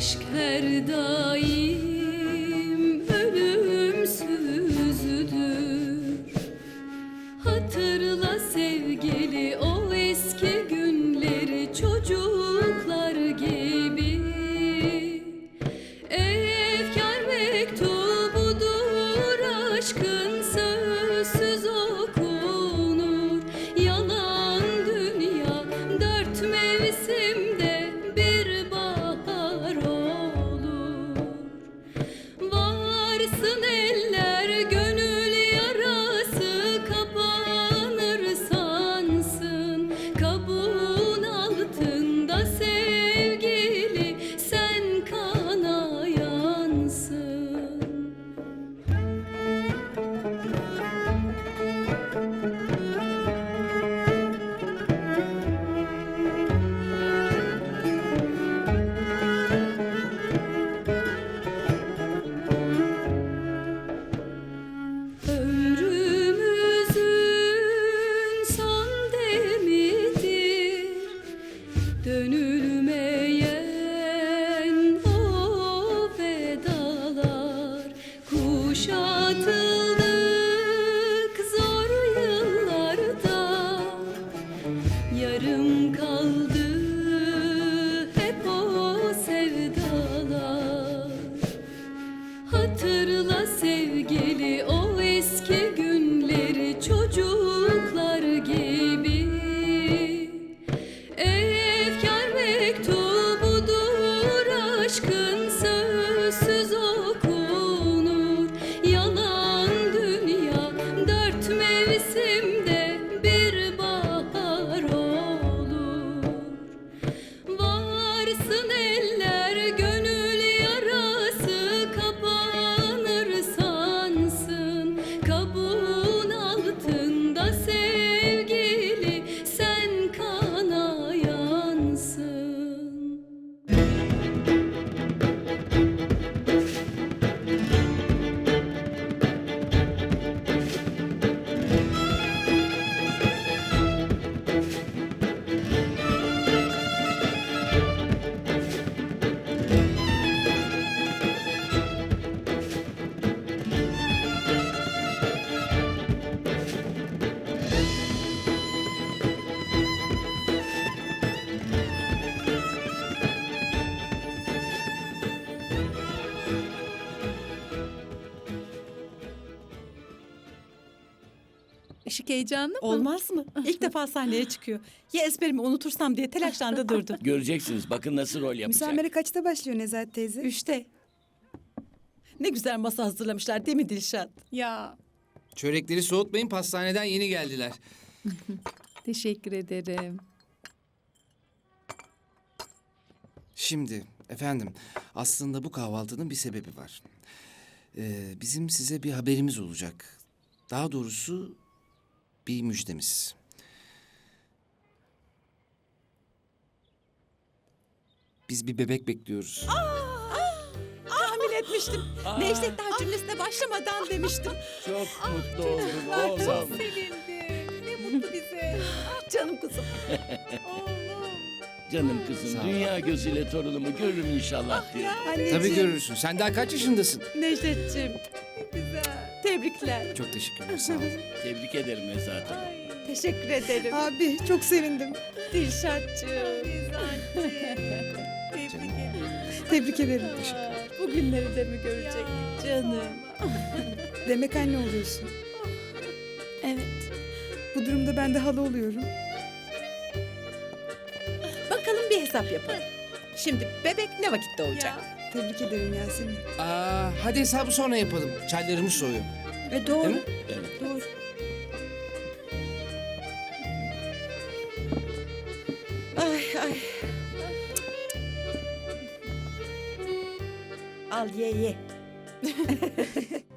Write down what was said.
aşk her daim ölümsüzdür. Hatırla sevgili o eski günleri çocuklar gibi. Efkar mektubudur aşkın Dönülmeyen Işık heyecanlı mı? Olmaz mı? İlk defa sahneye çıkıyor. Ya ezberimi unutursam diye telaşlandı durdu. Göreceksiniz bakın nasıl rol yapacak. Müsamere kaçta başlıyor Nezahat teyze? Üçte. Ne güzel masa hazırlamışlar değil mi Dilşat? Ya Çörekleri soğutmayın pastaneden yeni geldiler. teşekkür ederim. Şimdi efendim aslında bu kahvaltının bir sebebi var. Ee, bizim size bir haberimiz olacak. Daha doğrusu bir müjdemiz. Biz bir bebek bekliyoruz. Tahmin etmiştim. Necdetler cümlesine başlamadan demiştim. Çok mutlu oldum oğlum. sevindim. Ne mutlu bize. Ah, Canım kızım. Canım kızım dünya gözüyle torunumu görürüm Ah inşallah diyor. Anneciğim. Tabii görürsün. Sen daha kaç yaşındasın? Necdetciğim. Tebrikler. Çok teşekkürler sağ olun. Tebrik ederim Nezahat Hanım. Teşekkür ederim. Abi çok sevindim. Dilşatcığım. Tebrik ederim. Tebrik ederim. Bu günleri de mi görecektik canım? Demek anne oluyorsun. Evet. Bu durumda ben de hala oluyorum. Bakalım bir hesap yapalım. Şimdi bebek ne vakitte olacak? Tebrik ederim Yasemin. Aa, hadi hesabı sonra yapalım. Çaylarımız soğuyor. E doğru. Değil mi? Evet. Doğru. Ay ay. Al ye ye.